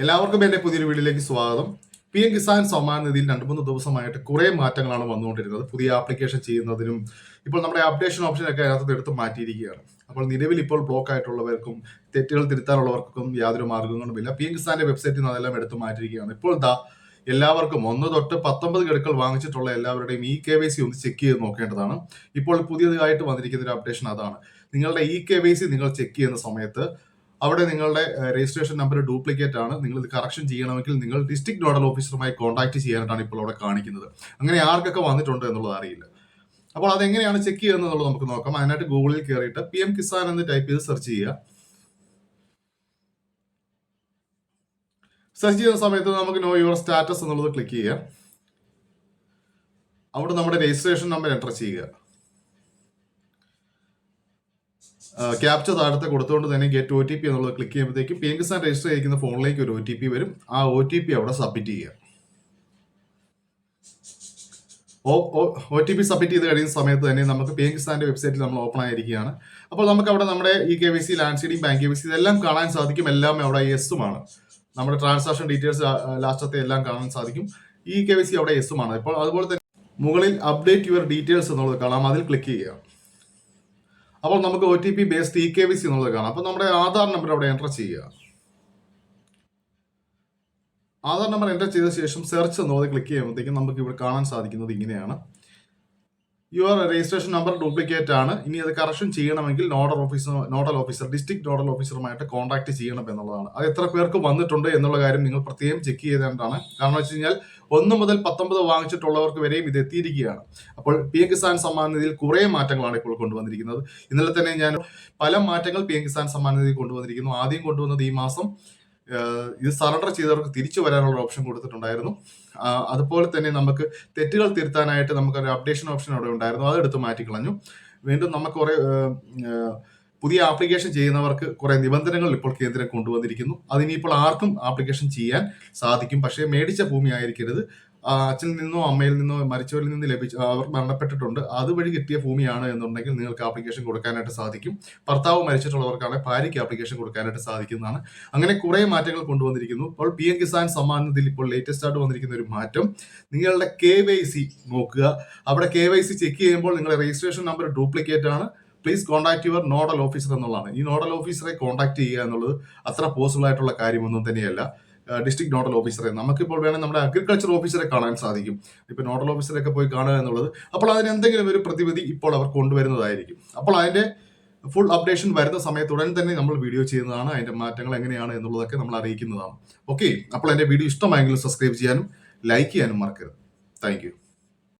എല്ലാവർക്കും എന്റെ പുതിയൊരു വീഡിയോയിലേക്ക് സ്വാഗതം. പി എം കിസാൻ സമ്മാൻ നിധിയിൽ രണ്ട് മൂന്ന് ദിവസമായിട്ട് കുറേ മാറ്റങ്ങളാണ് വന്നുകൊണ്ടിരുന്നത്. പുതിയ ആപ്ലിക്കേഷൻ ചെയ്യുന്നതിനും ഇപ്പോൾ നമ്മുടെ അപ്ഡേഷൻ ഓപ്ഷനൊക്കെ അതിനകത്ത് എടുത്ത് മാറ്റിയിരിക്കുകയാണ്. അപ്പോൾ നിലവിൽ ഇപ്പോൾ ബ്ലോക്ക് ആയിട്ടുള്ളവർക്കും തെറ്റുകൾ തിരുത്താനുള്ളവർക്കും യാതൊരു മാർഗങ്ങളുമില്ല. പി എം കിസാന്റെ വെബ്സൈറ്റിൽ നിന്ന് അതെല്ലാം എടുത്ത് മാറ്റിയിരിക്കുകയാണ്. ഇപ്പോൾ ദാ എല്ലാവർക്കും ഒന്ന് തൊട്ട് പത്തൊമ്പത് ഗഡുക്കൾ വാങ്ങിച്ചിട്ടുള്ള എല്ലാവരുടെയും ഇ കെ വൈ സി ഒന്ന് ചെക്ക് ചെയ്ത് നോക്കേണ്ടതാണ്. ഇപ്പോൾ പുതിയതായിട്ട് വന്നിരിക്കുന്ന ഒരു അപ്ഡേഷൻ അതാണ്. നിങ്ങളുടെ ഇ കെ വൈ സി നിങ്ങൾ ചെക്ക് ചെയ്യുന്ന സമയത്ത് അവിടെ നിങ്ങളുടെ രജിസ്ട്രേഷൻ നമ്പർ ഡ്യൂപ്ലിക്കേറ്റ് ആണ്. നിങ്ങൾ ഇത് കറക്ഷൻ ചെയ്യണമെങ്കിൽ നിങ്ങൾ ഡിസ്ട്രിക്ട് നോഡൽ ഓഫീസറുമായി കോൺടാക്ട് ചെയ്യാനായിട്ടാണ് ഇപ്പോൾ അവിടെ കാണിക്കുന്നത്. അങ്ങനെ ആർക്കൊക്കെ വന്നിട്ടുണ്ട് എന്നുള്ളത് അറിയില്ല. അപ്പോൾ അതെങ്ങനെയാണ് ചെക്ക് ചെയ്യുന്നത് എന്നുള്ളത് നമുക്ക് നോക്കാം. അതിനായിട്ട് ഗൂഗിളിൽ കയറിയിട്ട് പി എം കിസാൻ എന്ന് ടൈപ്പ് ചെയ്ത് സെർച്ച് ചെയ്യുക. സെർച്ച് ചെയ്യുന്ന സമയത്ത് നമുക്ക് നോ യുവർ സ്റ്റാറ്റസ് എന്നുള്ളത് ക്ലിക്ക് ചെയ്യുക. അവിടെ നമ്മുടെ രജിസ്ട്രേഷൻ നമ്പർ എന്റർ ചെയ്യുക. ക്യാപ്ചർ താഴത്തെ കൊടുത്തുകൊണ്ട് തന്നെ ഗെറ്റ് ഒ ടി പി എന്നുള്ളത് ക്ലിക്ക് ചെയ്യുമ്പോഴത്തേക്കും പി എം കിസാൻ രജിസ്റ്റർ ചെയ്യുന്ന ഫോണിലേക്ക് ഒരു ഒ ടി പി വരും. ആ ഒ ടി പി അവിടെ സബ്മിറ്റ് ചെയ്യുക. ഒ ടി പി സബ്മിറ്റ് ചെയ്ത് കഴിയുന്ന സമയത്ത് തന്നെ നമുക്ക് പി എം കിസാന്റെ വെബ്സൈറ്റിൽ നമ്മൾ ഓപ്പൺ ആയിരിക്കുകയാണ്. അപ്പോൾ നമുക്ക് അവിടെ നമ്മുടെ e K V C land seeding bank K V C ഇതെല്ലാം കാണാൻ സാധിക്കും. എല്ലാം അവിടെ എസുമാണ് നമ്മുടെ ട്രാൻസാക്ഷൻ ഡീറ്റെയിൽസ് ലാസ്റ്റത്തെ എല്ലാം കാണാൻ സാധിക്കും. ഇ കെ വി സി അവിടെ എസുമാണ് ഇപ്പോൾ അതുപോലെ തന്നെ മുകളിൽ അപ്ഡേറ്റ് യുവർ ഡീറ്റെയിൽസ് എന്നുള്ളത് കാണാം. അതിൽ ക്ലിക്ക് ചെയ്യുക. അപ്പോൾ നമുക്ക് O T P based e K V C എന്നുള്ളത് കാണാം. അപ്പോൾ നമ്മുടെ ആധാർ നമ്പർ അവിടെ എന്റർ ചെയ്യുക. ആധാർ നമ്പർ എന്റർ ചെയ്ത ശേഷം സെർച്ച് എന്നുള്ളത് ക്ലിക്ക് ചെയ്യുമ്പോഴത്തേക്കും നമുക്ക് ഇവിടെ കാണാൻ സാധിക്കുന്നത് ഇങ്ങനെയാണ്. യുവർ രജിസ്ട്രേഷൻ നമ്പർ ഡ്യൂപ്ലിക്കേറ്റ് ആണ്. ഇനി അത് കറക്ഷൻ ചെയ്യണമെങ്കിൽ nodal officer nodal officer district nodal ഓഫീസറുമായിട്ട് contact ചെയ്യണം എന്നുള്ളതാണ്. അത് എത്ര പേർക്ക് വന്നിട്ടുണ്ട് എന്നുള്ള കാര്യം നിങ്ങൾ പ്രത്യേകം ചെക്ക് ചെയ്തേണ്ടതാണ്. കാരണം വെച്ച് കഴിഞ്ഞാൽ ഒന്ന് മുതൽ പത്തൊമ്പത് വാങ്ങിച്ചിട്ടുള്ളവർക്ക് വരെയും ഇത് എത്തിയിരിക്കുകയാണ്. അപ്പോൾ പി എം കിസാൻ സമ്മാൻ നിധിയിൽ കുറേ മാറ്റങ്ങളാണ് ഇപ്പോൾ കൊണ്ടുവന്നിരിക്കുന്നത്. ഇന്നലെ തന്നെ ഞാൻ പല മാറ്റങ്ങൾ പി എം കിസാൻ സമ്മാൻ നിധി കൊണ്ടുവന്നിരിക്കുന്നു. ആദ്യം കൊണ്ടുവന്നത് ഈ മാസം ഇത് സറണ്ടർ ചെയ്തവർക്ക് തിരിച്ചു വരാനുള്ള ഓപ്ഷൻ കൊടുത്തിട്ടുണ്ടായിരുന്നു. അതുപോലെ തന്നെ നമുക്ക് തെറ്റുകൾ തിരുത്താനായിട്ട് നമുക്കൊരു അപ്ഡേഷൻ ഓപ്ഷൻ അവിടെ ഉണ്ടായിരുന്നു. അതെടുത്ത് മാറ്റിക്കളഞ്ഞു വീണ്ടും നമുക്ക് കുറെ പുതിയ ആപ്ലിക്കേഷൻ ചെയ്യുന്നവർക്ക് കുറെ നിബന്ധനകൾ ഇപ്പോൾ കേന്ദ്രം കൊണ്ടുവന്നിരിക്കുന്നു. അതിനിപ്പോൾ ആർക്കും ആപ്ലിക്കേഷൻ ചെയ്യാൻ സാധിക്കും. പക്ഷേ മേടിച്ച ഭൂമി ആയിരിക്കരുത്. അച്ഛനിൽ നിന്നോ അമ്മയിൽ നിന്നോ മരിച്ചവരിൽ നിന്ന് ലഭിച്ച അവർ മരണപ്പെട്ടിട്ടുണ്ട്. അതുവഴി കിട്ടിയ ഭൂമിയാണ് എന്നുണ്ടെങ്കിൽ നിങ്ങൾക്ക് ആപ്ലിക്കേഷൻ കൊടുക്കാനായിട്ട് സാധിക്കും. ഭർത്താവ് മരിച്ചിട്ടുള്ളവർക്കാണ് ഭാര്യയ്ക്ക് ആപ്ലിക്കേഷൻ കൊടുക്കാനായിട്ട് സാധിക്കുന്നതാണ്. അങ്ങനെ കുറെ മാറ്റങ്ങൾ കൊണ്ടുവന്നിരിക്കുന്നു. ഇപ്പോൾ പി എം കിസാൻ സമ്മാൻ ഇപ്പോൾ ലേറ്റസ്റ്റ് ആയിട്ട് വന്നിരിക്കുന്ന ഒരു മാറ്റം. നിങ്ങളുടെ കെ വൈ സി നോക്കുക. അവിടെ കെ വൈ സി ചെക്ക് ചെയ്യുമ്പോൾ നിങ്ങളുടെ രജിസ്ട്രേഷൻ നമ്പർ ഡ്യൂപ്ലിക്കേറ്റ് ആണ്. Please contact your nodal officer എന്നുള്ളതാണ്. ഈ നോഡൽ ഓഫീസറെ കോൺടാക്ട് ചെയ്യുക എന്നുള്ളത് അത്ര പോസിബിൾ ആയിട്ടുള്ള കാര്യമൊന്നും തന്നെയല്ല. ഡിസ്ട്രിക്ട് നോഡൽ ഓഫീസറെ നമുക്കിപ്പോൾ വേണമെങ്കിൽ നമ്മുടെ അഗ്രികൾച്ചർ ഓഫീസറെ കാണാൻ സാധിക്കും. ഇപ്പോൾ നോഡൽ ഓഫീസറൊക്കെ പോയി കാണുക എന്നുള്ളത് അപ്പോൾ അതിന് എന്തെങ്കിലും ഒരു പ്രതിവിധി ഇപ്പോൾ അവർ കൊണ്ടുവരുന്നതായിരിക്കും. അപ്പോൾ അതിന്റെ ഫുൾ അപ്ഡേഷൻ വരുന്ന സമയത്ത് ഉടൻ തന്നെ നമ്മൾ വീഡിയോ ചെയ്യുന്നതാണ്. അതിന്റെ മാറ്റങ്ങൾ എങ്ങനെയാണ് എന്നുള്ളതൊക്കെ നമ്മൾ അറിയിക്കുന്നതാണ്. ഓക്കെ അപ്പോൾ എന്റെ വീഡിയോ ഇഷ്ടമായെങ്കിലും സബ്സ്ക്രൈബ് ചെയ്യാനും ലൈക്ക് ചെയ്യാനും മറക്കരുത്. താങ്ക്